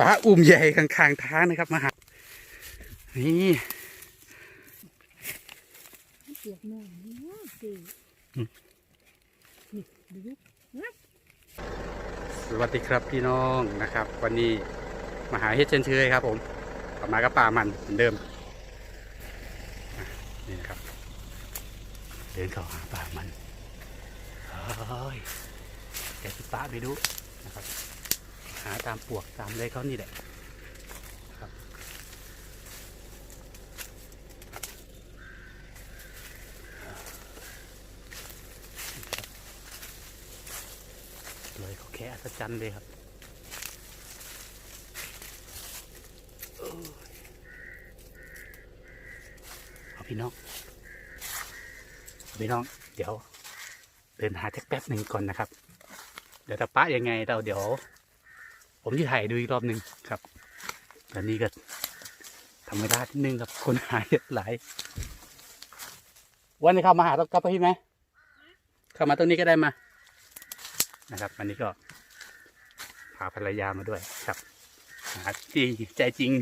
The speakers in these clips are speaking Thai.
ปลาอุ้มใหญ่ข้างๆทางนะครับ มาหา นี่เปียกหน่อยนะสิสวัสดีครับพี่น้องนะครับ วันนี้มาหาเฮ็ดเชนเคยครับ ผมกลับมากับป่ามันเหมือนเดิมนี่นะครับ เดินเข้าหาป่ามันเฮ้ยแกสิป้าไปดูนะครับ หาตามปวกตามเลยเขานี่แหละครับเลยเขาแค่อัศจรรย์เลยครับเอาพี่น้องพี่น้อง เดี๋ยว เดินหาแท็กแป๊บหนึ่งก่อนนะครับ เดี๋ยวถ้าป้ายังไงเราเดี๋ยว ผมจะถ่ายดูอีกรอบหนึ่งครับตอนนี้ก็ทำไม่ได้ทีนึงครับคนหายเยอะหลาย วันนี้เข้ามาหาต้องกลับพี่ไหมเข้ามาตรงนี้ก็ได้มา นะครับวันนี้ก็พาภรรยามาด้วยครับหาที่ใจจริง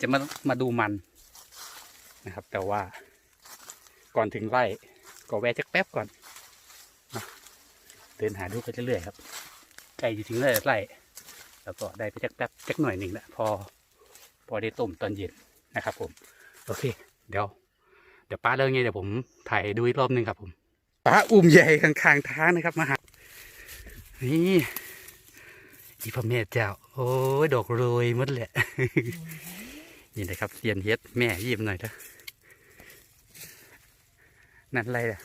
จะมามาดูมันนะครับ แต่ว่าก่อนถึงไร่ก็แวะจักแป๊บก่อนเดินหาดูไปเรื่อยๆครับใกล้จะถึงไร่ไร่ แล้วก็ได้ไปจักแป๊บจักหน่อยหนึ่งแหละพอ พอได้ต้มตอนเย็นนะครับ ผม โอเค เดี๋ยว เดี๋ยวป้าเลิกไงเดี๋ยวผมถ่ายดูอีกรอบหนึ่งครับ ผมป้าอุ้มใหญ่ข้างๆทางนะครับมาหานี่อีพระแม่เจ้า โอ้ยดอกโรยหมดแหละ นี่นะครับเซียนเฮ็ดแม่ยิ้มหน่อยเถอะนั่นอะไรอะ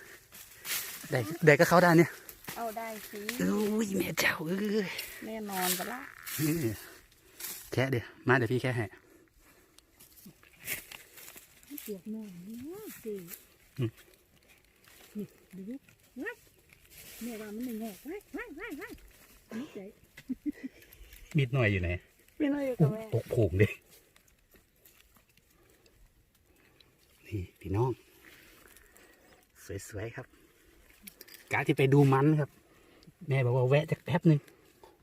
ได้ได้ก็เข้าได้เนี่ย เอาได้สิโอ้ยแม่เจ้าเอ้ยแน่นอนปะละนี่แค่เดี๋ยวมาเดี๋ยวพี่แค่ให้เปียกหน่อยนะสิอืมนี่ดูดิว้ายแม่ว่ามันไม่งอกว้ายว้ายว้ายว้ายนี่ใจมีดหน่อยอยู่ไหนไม่น้อยอยู่กับแม่ปกผูกดินี่พี่น้อง สวยๆครับ กาที่ไปดูมันครับ แม่บอกว่าแวะจากแป๊บหนึ่ง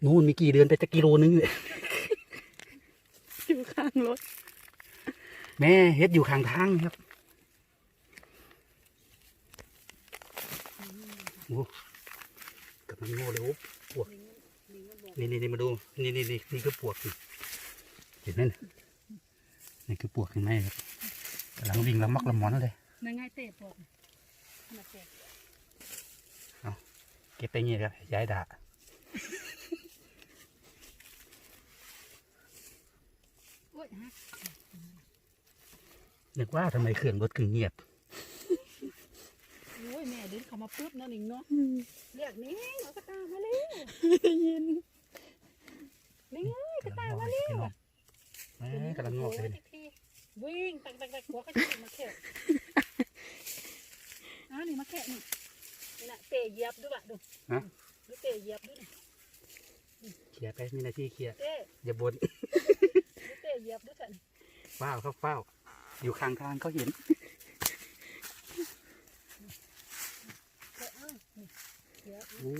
นู่นมีกี่เดือนไปจะกิโลนึงเลยอยู่ข้างรถ แม่เฮ็ดอยู่ข้างทางครับโอ้กำลังโง่เลยโอ้ปวกนี่นี่นี่มาดู นี่นี่นี่นี่คือปวกนี่เห็นไหมน่ะนี่คือปวกเห็นไหมครับกำลังวิ่งละมักละหมอนเลยนั่นไงเตะปอกน่ะเตะ เก็บไปเงี้ยครับย้ายด่าโอ้ยฮะนึกว่าทำไมเครื่องรถถึงเงียบโอ้ยแม่เดินเข้ามาปุ๊บเนั่นเองเนาะเรียกนี่เอากระตายมาเร็วยินนี่ไงกระตายมาเร็วแม่กำลังงอกเลยนี่วิ่งตักตักตักหัวก็จะมาแค่อ่านี่มาแค่นี่ นี่นะเตะเหยียบดูบ่ะดูฮะ ดูเตะเหยียบดูนี่เคลียร์ไปมีหน้าที่เคลียร์เตะอย่าบน ดูเตะเหยียบดูสันเฝ้าครับเฝ้าอยู่ข้างทางเขาเห็นเตะเอ้านี่เหยียบโอ้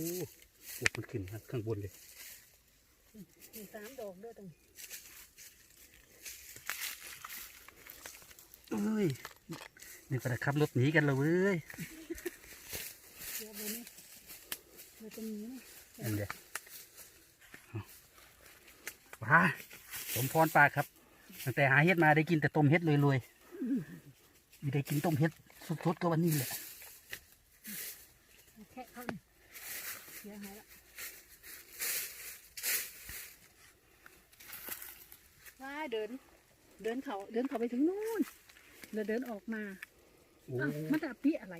ปวกมันขึ้นครับข้างบนเลยมีสามดอกด้วยตรงเอ้ยนี่ก็จะขับรถหนีกันเลยเว้ย เหยียบเลยนี่มาตรงนี้นะนั่นเดียวว้าผมพรปากครับ ตั้งแต่หาเฮ็ดมาได้กินแต่ต้มเฮ็ดรวยๆไม่ได้กินต้มเฮ็ดสดๆก็วันนี้แหละมาแค่เขานี่เสียหายละว้ายเดิน เดินเขาเดินเขาไปถึงนู่นแล้วเดินออกมาโอ้อ้าวมันจะปีอะไร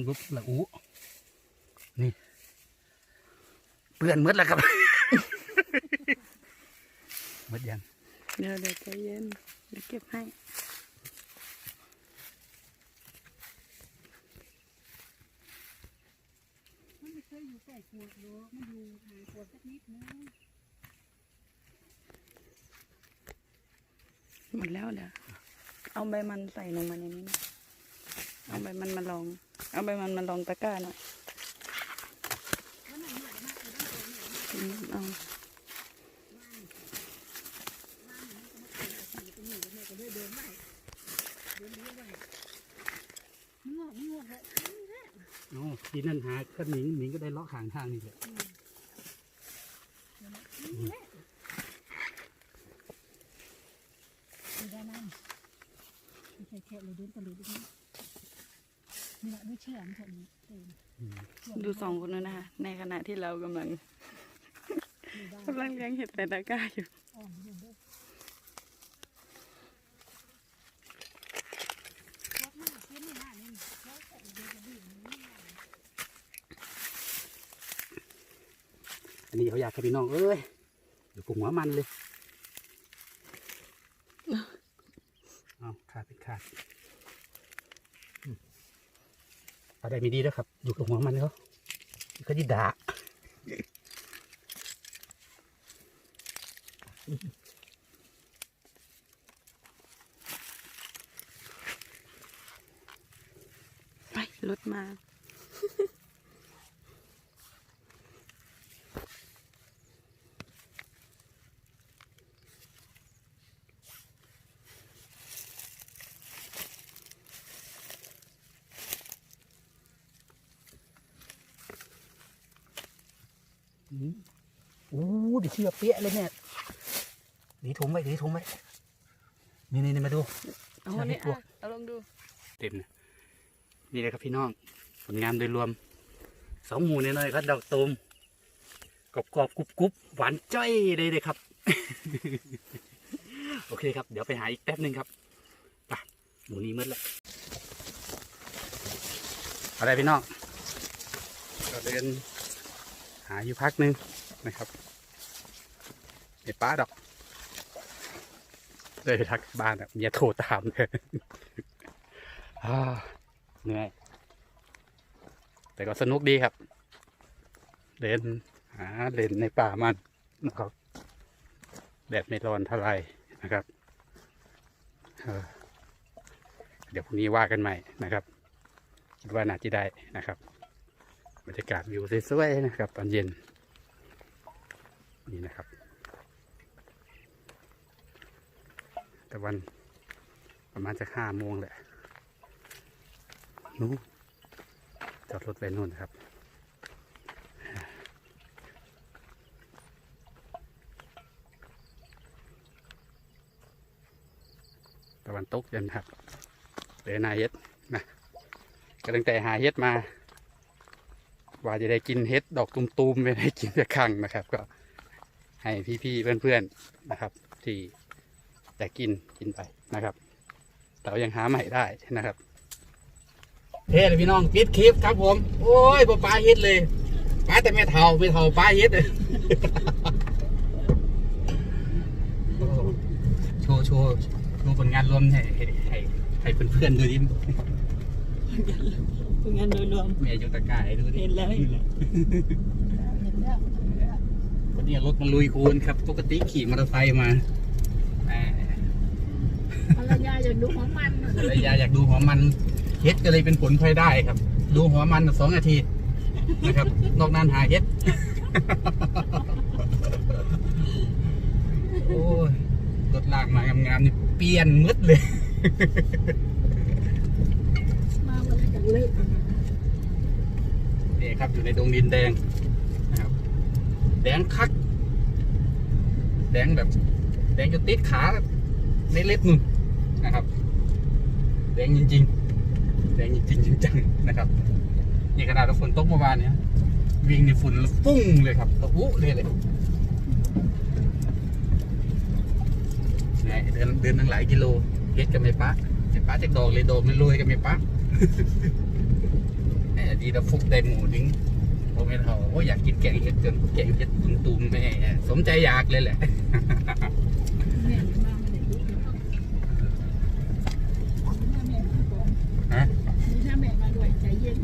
านปุ๊บละอู้นี่เปื่อนมืดแล้วครับมืดยังเดี๋ยวเดี๋ยวใจเย็นเะเก็บให้ขวดโลมัอยู่ห่างขวดสักนิดนึงหมดแล้วเหรอเอาใบมันใส่ลงมาในนี้ เอาใบมันมาลอง เอาใบมันมาลองตะกร้าหน่อยเอาโอ้ทีนั่นหาก็หนิงหนิงก็ได้เลาะขางทางนี่แหละ ไม่ได้นั่นไม่ใช่แค่เลยเดินตะลุยดินี่แหละไม่ เชื่อมันคนนี้เองอืมดูสองคนนั้นนะคะในขณะที่เรากำลังกำลังเลี้ยงเห็ดใส่ตะกร้าอยู่อ่อนอยู่ด้วยอันนี้เขาอยากให้พี่น้องเอ้ยเดี๋ยวปรุงหัวมันเลยเอาขาดเป็นขาดอืมเอา ได้ไม่ดีแล้วครับ อยู่กับหัวมันเขาเขาจะด่าไปรถมา โอ้เดี๋ยวเชื่อเปี้ยเลยเนี่ยดีถุงไว้ดีถุงไว้นี่นี่นี่มาดูเอาใช่วันนี้พวกอะเอาลองดู เต็มนะนี่เลยครับพี่น้อง ผลงานโดยรวม สองหมูน้อยๆครับดอกตูมกรอบกรอบๆกรุบกรุบหวานจ้อยเลยเลยครับ โอเคครับ เดี๋ยวไปหาอีกแป๊บหนึ่งครับไปหมูนี้มืดแล้วอะไรพี่น้องก็เดิน หาอยู่พักหนึ่งนะครับเดี๋ยวป้าดอกเลยทักบ้านแบบเมียโทรตามเลยเหนื่อย แต่ก็สนุกดีครับเดินหาเล่นในป่ามันนะครับแดดไม่ร้อนเท่าไรนะครับเเดี๋ยวพรุ่งนี้ว่ากันใหม่นะครับ คิดว่าน่าจะได้นะครับ บรรยากาศวิวสวยๆนะครับ ตอนเย็น นี่นะครับต่วันประมาณจะห้าโมงแหละนู้นจอดรถไว้นู่นครับตะวันตกเย็นครับเดนนาเฮ็ดนะก็ตั้งแต่หาเฮ็ดมา ว่าจะได้กินเฮ็ดดอกตุมๆไม่ได้กินแต่ครั้งนะครับ ก็ให้พี่ๆเพื่อนๆนะครับ ที่แต่กินกินไปนะครับเรายังหาใหม่ได้นะครับเฮ้ยพี่น้องปิดคลิปครับผม โอ้ยปลาเฮ็ดเลยปลาแต่ไม่เท่าไม่เท่าปลาเฮ็ดเลยโชว์โชว์โชว์ผลงานรวมให้ให้ให้ให้เพื่อนๆดูดิ งานโดยรวม แม่ยกตะกร้ายดูดิเห็นแล้วเห็นแล้ว เห็นแล้ววันนี้รถมันลุยคูนครับ ปกติขี่มอเตอร์ไซค์มาแหมภรรยาอยากดูของมันภรรยาอยากดูหัวมันเฮ็ดก็เลยเป็นผลพลอยได้ครับ ดูหัวมันสองนาทีนะครับ นอกนั้นหาเฮ็ด โอ้ยรถลากมางามๆนี่เปลี่ยนมืดเลย มาวันละกันเลิก ครับ อยู่ในดงดินแดงนะครับ แดงคัก แดงแบบ แดงจนติดขาในเล็บนุ่นนะครับ แดงจริง ๆ แดงจริงๆจังๆนะครับนี่ขนาดเราฝนตกเมื่อวานเนี่ยวิ่งในฝุ่นฟุ้งเลยครับระอุเลยเลยเดินเดินตั้งหลายกิโลเฮ็ดกันไม่ปะไม่ปะจากดอกเลยดอกไม่รวยกันไม่ปะ แหมดีนะฟุกได้หมูนึงผมไม่เท่าโอ้ยอยากกินแกงเห็ดจนแกงเห็ดตุ่มๆแม่สมใจอยากเลยแหละแม่มาไม่ได้ดูแม่แม่มาก่อนฮะมีหน้าแม่มาด้วยใจเย็น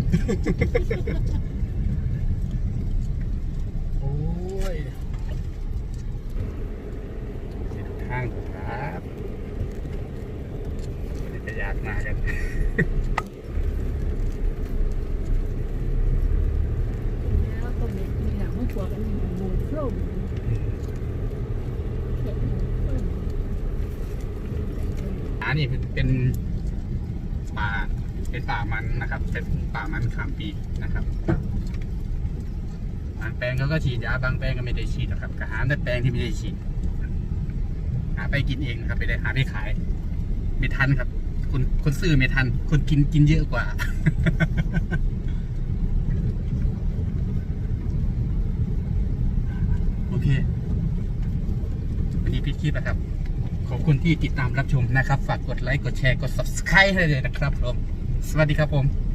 โอ้ยเส้นทางครับจะอยากมากัน แล้วก็มีมีหลังห้องครัวกันหมูโครงเผ็ดหมูโครง อั นนี้เป็นป่าเป็นป่ามันนะครับ เป็นป่ามันขามปีนะครับบางแปลงเขาก็ฉีดยาบางแปลงก็ไม่ได้ฉีดนะครับกระหาแต่แปลงที่ไม่ได้ฉีด หาไปกินเองนะครับไม่ได้หาไปขาย ไม่ทันครับคนคนซื้อไม่ทัน คนกินกินเยอะกว่าโอเควันนี้พี่คิดนะครับ ขอบคุณที่ติดตามรับชมนะครับ ฝากกดไลค์ กดแชร์ กด subscribe ให้เลยนะครับผม สวัสดีครับผม